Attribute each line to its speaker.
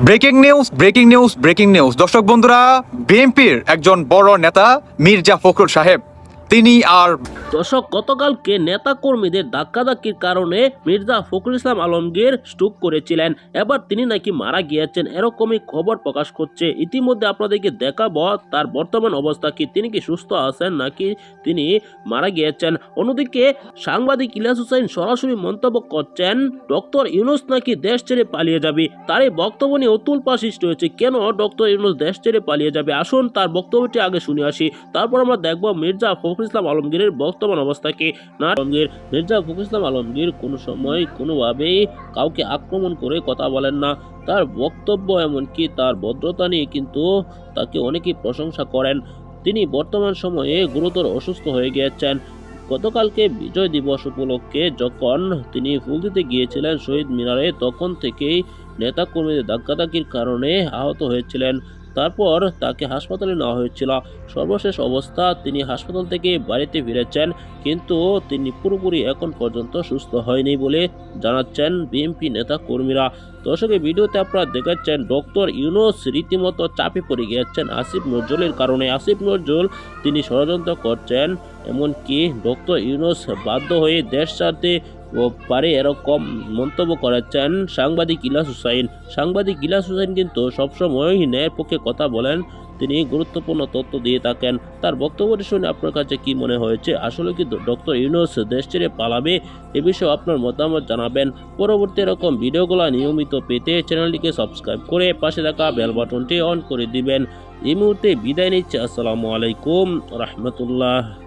Speaker 1: Breaking news breaking news breaking news. দর্শক বন্ধুরা, বিএনপির একজন বড় নেতা, মির্জা ফখরুল সাহেব। তিনি আর
Speaker 2: দর্শক, গতকালকে নেতা নেতাকর্মীদের ধাক্কাধাক্কির কারণে মির্জা ফখরুল ইসলাম আলমগীর স্টুক করেছিলেন। এবার তিনি নাকি মারা গিয়েছেন, এরকমই খবর প্রকাশ করছে। ইতিমধ্যে আপনাদেরকে দেখাবো তার বর্তমান অবস্থা কি। তিনি কি সুস্থ আছেন নাকি তিনি মারা গিয়েছেন? অন্যদিকে সাংবাদিক ইলিয়াস হুসাইন সরাসরি মন্তব্য করছেন, ডক্টর ইউনুস নাকি দেশ ছেড়ে পালিয়ে যাবে। তার এই বক্তব্য নিয়ে অতুল পা সৃষ্টি হয়েছে কেন ডক্টর ইউনুস দেশ ছেড়ে পালিয়ে যাবে? আসুন তার বক্তব্যটি আগে শুনে আসি। তারপর আমরা দেখব মির্জা ফখরুল ইসলাম আলমগীরের বর্তমান অবস্থা কি না আলমগীর, মির্জা ফখরুল ইসলাম আলমগীর কোনো সময় কোনোভাবেই কাউকে আক্রমণ করে কথা বলেন না। তার বক্তব্য এমনকি তার ভদ্রতা নিয়ে কিন্তু তাকে অনেকেই প্রশংসা করেন। তিনি বর্তমান সময়ে গুরুতর অসুস্থ হয়ে গিয়েছেন। গতকালকে বিজয় দিবস উপলক্ষে যখন তিনি ফুল দিতে গিয়েছিলেন শহীদ মিনারে, তখন থেকেই নেতাকর্মীদের ধাক্কাধাক্কির কারণে আহত হয়েছিলেন। তারপর তাকে হাসপাতালে নেওয়া হয়েছিল। সর্বশেষ অবস্থা, তিনি হাসপাতাল থেকে বাড়িতে ফিরেছেন, কিন্তু তিনি পুরোপুরি এখন পর্যন্ত সুস্থ হয়নি বলে জানাচ্ছেন বিএনপি নেতা কর্মীরা দর্শকের ভিডিওতে আপনারা দেখাচ্ছেন ডক্টর ইউনুস রীতিমতো চাপে পড়ে গিয়েছেন আসিফ নজরুলের কারণে। আসিফ নজরুল, তিনি ষড়যন্ত্র করছেন, এমনকি ডক্টর ইউনুস বাধ্য হয়ে দেশ ছাড়তে পারে এরকম মন্তব্য করেছেন সাংবাদিক ইলাস হুসাইন। সাংবাদিক ইলাস হুসাইন কিন্তু সবসময় ন্যায়ের পক্ষে কথা বলেন, তিনি গুরুত্বপূর্ণ তথ্য দিয়ে থাকেন। তার বক্তব্যটি শুনে আপনার কাছে কি মনে হয়েছে? আসলে কি ডক্টর ইউনুস দেশ ছেড়ে পালাবে? এ বিষয়ে আপনার মতামত জানাবেন। পরবর্তী এরকম ভিডিওগুলো নিয়মিত পেতে চ্যানেলটিকে সাবস্ক্রাইব করে পাশে থাকা বেল বাটনটি অন করে দিবেন। এই মুহূর্তে বিদায় নিচ্ছে। আসসালামু আলাইকুম, রহমতুল্লাহ।